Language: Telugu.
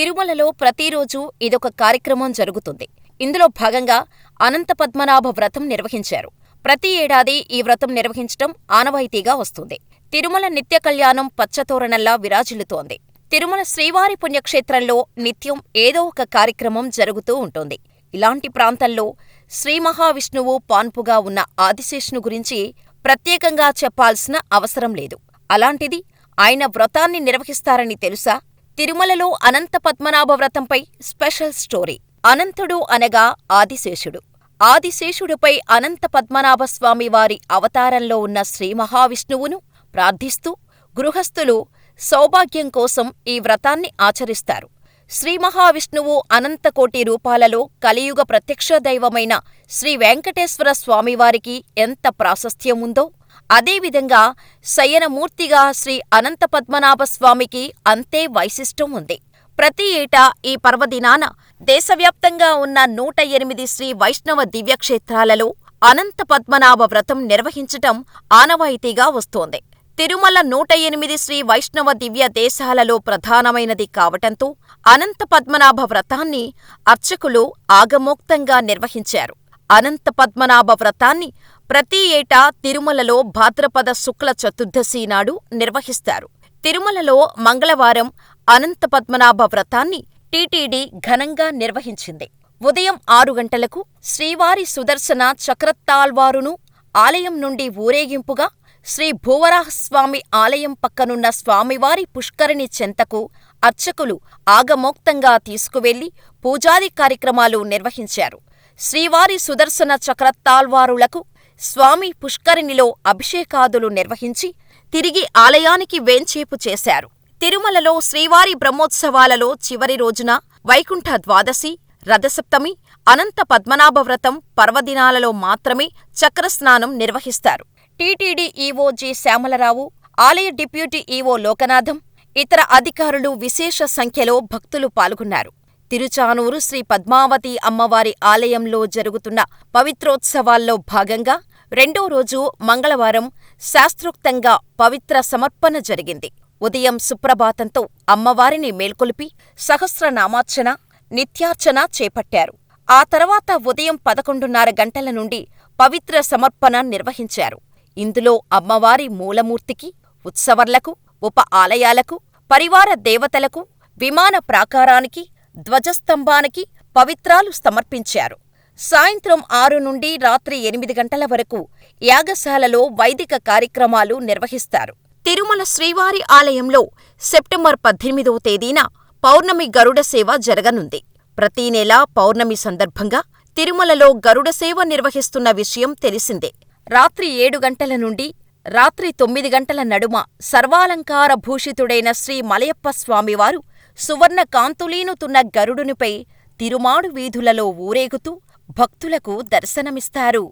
తిరుమలలో ప్రతిరోజూ ఇదొక కార్యక్రమం జరుగుతుంది. ఇందులో భాగంగా అనంత పద్మనాభ వ్రతం నిర్వహించారు. ప్రతి ఏడాది ఈ వ్రతం నిర్వహించటం ఆనవాయితీగా వస్తుంది. తిరుమల నిత్య కళ్యాణం పచ్చతోరణంలా విరాజిల్లుతోంది. తిరుమల శ్రీవారి పుణ్యక్షేత్రంలో నిత్యం ఏదో ఒక కార్యక్రమం జరుగుతూ ఉంటుంది. ఇలాంటి ప్రాంతంలో శ్రీ మహావిష్ణువు పాన్పుగా ఉన్న ఆదిశేషును గురించి ప్రత్యేకంగా చెప్పాల్సిన అవసరం లేదు. అలాంటిది ఆయన వ్రతాన్ని నిర్వహిస్తారని తెలుసా? తిరుమలలో అనంత పద్మనాభ వ్రతంపై స్పెషల్ స్టోరీ. అనంతుడు అనగా ఆదిశేషుడు. ఆదిశేషుడిపై అనంత పద్మనాభ స్వామివారి అవతారంలో ఉన్న శ్రీ మహావిష్ణువును ప్రార్థిస్తూ గృహస్థులు సౌభాగ్యం కోసం ఈ వ్రతాన్ని ఆచరిస్తారు. శ్రీ మహావిష్ణువు అనంతకోటి రూపాలలో కలియుగ ప్రత్యక్ష దైవమైన శ్రీ వెంకటేశ్వర స్వామివారికి ఎంత ప్రాశస్త్యం ఉందో, అదేవిధంగా శయనమూర్తిగా శ్రీ అనంత పద్మనాభ స్వామికి అంతే వైశిష్టం ఉంది. ప్రతి ఏటా ఈ పర్వదినాన దేశవ్యాప్తంగా ఉన్న నూట ఎనిమిది శ్రీ వైష్ణవ దివ్యక్షేత్రాలలో అనంత పద్మనాభ వ్రతం నిర్వహించటం ఆనవాయితీగా వస్తోంది. తిరుమల నూట ఎనిమిది శ్రీ వైష్ణవ దివ్య దేశాలలో ప్రధానమైనది కావటంతో అనంత పద్మనాభ వ్రతాన్ని అర్చకులు ఆగమోక్తంగా నిర్వహించారు. అనంత పద్మనాభ వ్రతాన్ని ప్రతి ఏటా తిరుమలలో భాద్రపద శుక్ల చతుర్దశి నాడు నిర్వహిస్తారు. తిరుమలలో మంగళవారం అనంత పద్మనాభ వ్రతాన్ని టీటీడీ ఘనంగా నిర్వహించింది. ఉదయం ఆరు గంటలకు శ్రీవారి సుదర్శన చక్రతాళ్వారును ఆలయం నుండి ఊరేగింపుగా శ్రీ భూవరాహస్వామి ఆలయం పక్కనున్న స్వామివారి పుష్కరిణి చెంతకు అర్చకులు ఆగమోక్తంగా తీసుకువెళ్ళి పూజాది కార్యక్రమాలు నిర్వహించారు. శ్రీవారి సుదర్శన చక్రతాళ్వారులకు స్వామి పుష్కరిణిలో అభిషేకాదులు నిర్వహించి తిరిగి ఆలయానికి వేంచేపు చేశారు. తిరుమలలో శ్రీవారి బ్రహ్మోత్సవాలలో చివరి రోజున వైకుంఠ ద్వాదశి, రథసప్తమి, అనంత పద్మనాభవ్రతం పర్వదినాలలో మాత్రమే చక్రస్నానం నిర్వహిస్తారు. TTD EO G. శ్యామలరావు, ఆలయ డిప్యూటీ ఈవో లోకనాథం, ఇతర అధికారులు విశేష సంఖ్యలో భక్తులు పాల్గొన్నారు. తిరుచానూరు శ్రీ పద్మావతి అమ్మవారి ఆలయంలో జరుగుతున్న పవిత్రోత్సవాల్లో భాగంగా రెండో రోజు మంగళవారం శాస్త్రోక్తంగా పవిత్ర సమర్పణ జరిగింది. ఉదయం సుప్రభాతంతో అమ్మవారిని మేల్కొలిపి సహస్రనామార్చన, నిత్యార్చన చేపట్టారు. ఆ తర్వాత ఉదయం పదకొండున్నర గంటల నుండి పవిత్ర సమర్పణ నిర్వహించారు. ఇందులో అమ్మవారి మూలమూర్తికి, ఉత్సవర్లకు, ఉప ఆలయాలకు, పరివార దేవతలకు, విమాన ప్రాకారానికి, ధ్వజస్తంభానికి పవిత్రాలు సమర్పించారు. సాయంత్రం ఆరు నుండి రాత్రి ఎనిమిది గంటల వరకు యాగశాలలో వైదిక కార్యక్రమాలు నిర్వహిస్తారు. తిరుమల శ్రీవారి ఆలయంలో సెప్టెంబర్ పద్దెనిమిదవ తేదీన పౌర్ణమి గరుడ సేవ జరగనుంది. ప్రతి నెలా పౌర్ణమి సందర్భంగా తిరుమలలో గరుడ సేవ నిర్వహిస్తున్న విషయం తెలిసిందే. రాత్రి ఏడు గంటల నుండి రాత్రి తొమ్మిది గంటల నడుమ సర్వాలంకార భూషితుడైన శ్రీ మలయప్ప స్వామివారు సువర్ణ కాంతులీనుతున్న గరుడునిపై తిరుమాడు వీధులలో ఊరేగుతూ భక్తులకు దర్శనమిస్తారు.